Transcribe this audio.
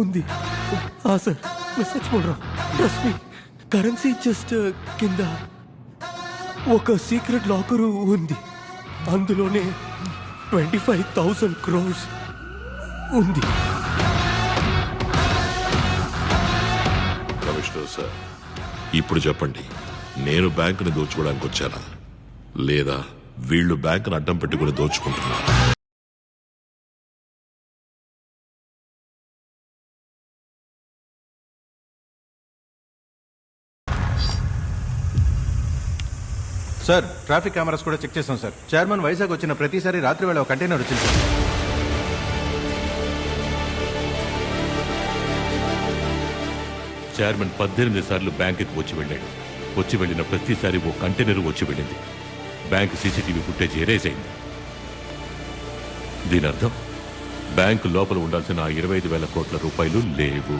ఉంది. ఆ sir message మీ కరెన్సీ జస్ట్ కింద ఒక సీక్రెట్ లాకరు ఉంది. అందులోనే ట్వంటీ ఫైవ్ థౌసండ్ క్రోర్స్ ఉంది. కమిషనర్ సార్ ఇప్పుడు చెప్పండి. నేను బ్యాంకుని దోచుకోవడానికి వచ్చానా? లేదా వీళ్ళు బ్యాంకును అడ్డం పెట్టుకుని దోచుకుంటున్నారా? సార్ ట్రాఫిక్ కెమెరాస్ కూడా చెక్ చేసాం సార్. చైర్మన్ వైజాగ్ వచ్చిన ప్రతిసారి రాత్రి వేళ ఒక కంటైనర్ వచ్చింది సార్. చైర్మన్ పద్దెనిమిది సార్లు బ్యాంకుకి వచ్చి వెళ్ళాడు. వచ్చి వెళ్ళిన ప్రతిసారి ఓ కంటైనర్ వచ్చి వెళ్ళింది. బ్యాంక్ సీసీటీవీ ఫుటేజ్ ఎరేజ్ అయింది. దీని అర్థం బ్యాంకు లోపల ఉండాల్సిన ఆ ఇరవై ఐదు వేల కోట్ల రూపాయలు లేవు.